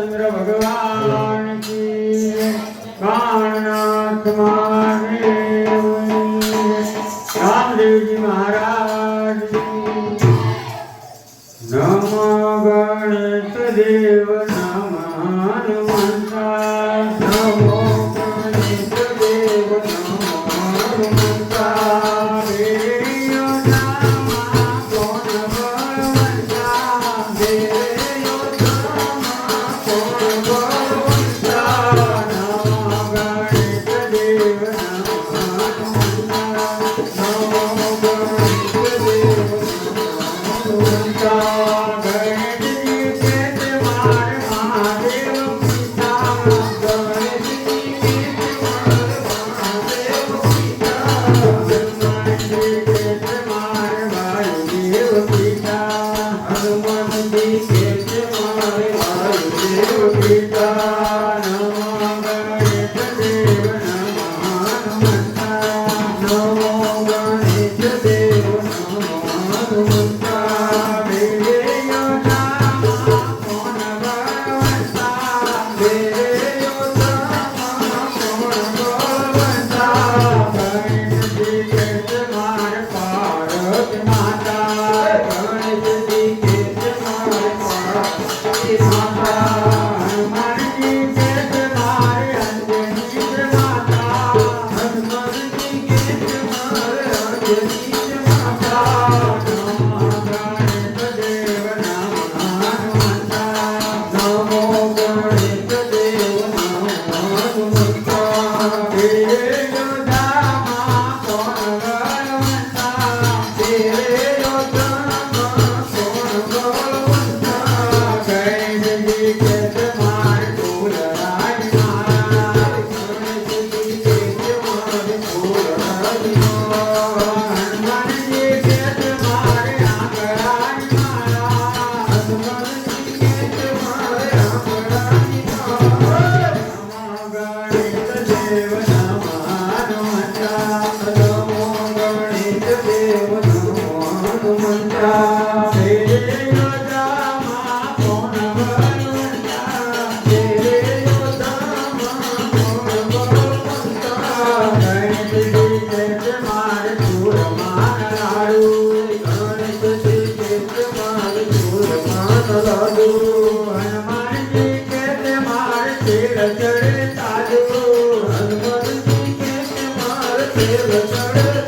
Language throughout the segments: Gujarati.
રામચંદ્ર ભગવાન કી કાણનાથ મહાદેવ રામદેવજી મહારાજ નમ ગણેશ દેવ Is my Yeah, that's right.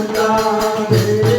Santa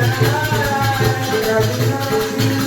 Thank you.